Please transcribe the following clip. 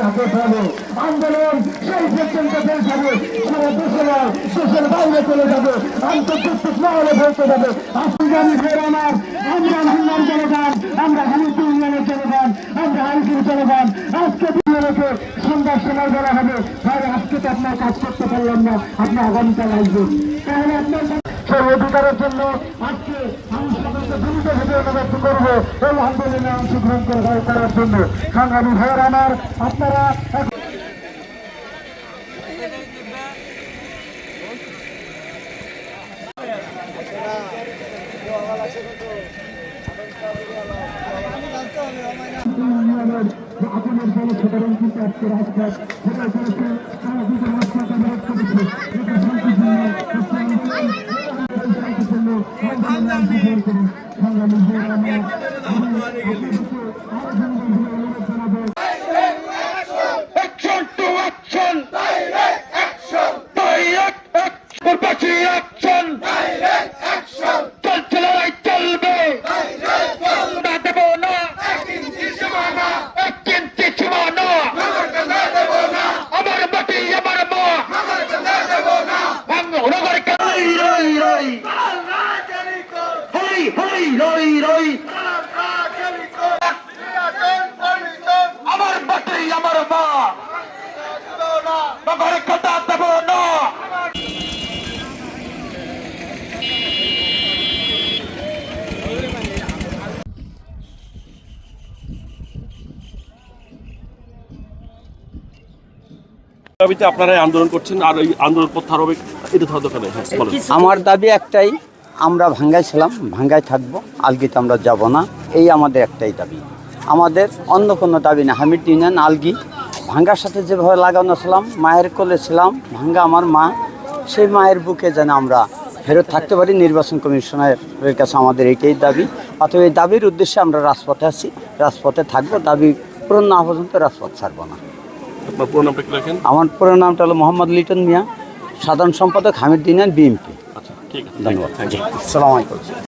যাকে পাবে আন্দোলন সেই পর্যন্ত পৌঁছাবে সারা দেশে নয় বাইরে চলে যাবে। আন্তর্জাতিক মহলে পৌঁছে যাবে ফের আমার, আমরা ভান্ডার জনগণ আমরা হালিপুর ইউনিয়নের জনগণ আমরা হালিপুর জনগণ আজকে বিনিয়োগে সন্ধ্যার সময় বলা হবে। ভাই, আজকে তো আপনার কাজ করতে পারলাম না। আপনি আগামীকাল আসবেন। তাহলে আপনার সেই অধিকারের জন্য আজকে আমি করব। এই আন্দোলনে করার জন্য। সংগ্রামী ভাইয়ের আপনারা ইউনিয়নের যে জনসাধারণ কিন্তু আজকে রাজপথ সংগ্রামী আমার মা! নগর কথা দেব না! দাবিতে আপনারা আন্দোলন করছেন আর এই আন্দোলন প্রত্যাহার হবে এটা তো দোকানে হ্যাঁ আমার দাবি একটাই আমরা ভাঙ্গায় ছিলাম ভাঙ্গায় থাকব আলগিতে আমরা যাব না এই আমাদের একটাই দাবি আমাদের অন্য কোনো দাবি না। হামিদ ইউনিয়ন আলগি। ভাঙ্গার সাথে যেভাবে লাগানো ছিলাম মায়ের কোলে ছিলাম ভাঙ্গা আমার মা সেই মায়ের বুকে যেন আমরা ফেরত থাকতে পারি নির্বাচন কমিশনারের কাছে আমাদের এইটাই দাবি। অথবা এই দাবির উদ্দেশ্যে আমরা রাজপথে আছি রাজপথে থাকব দাবি পূরণ না হওয়া পর্যন্ত রাজপথ ছাড়বো না। আমার পুরো নামটা হলো মোহাম্মদ লিটন মিয়া সাধারণ সম্পাদক হামিদ ইউনিয়ন বিএমপি আচ্ছা ঠিক আছে। ধন্যবাদ। থ্যাংক ইউ আসসালামু আলাইকুম।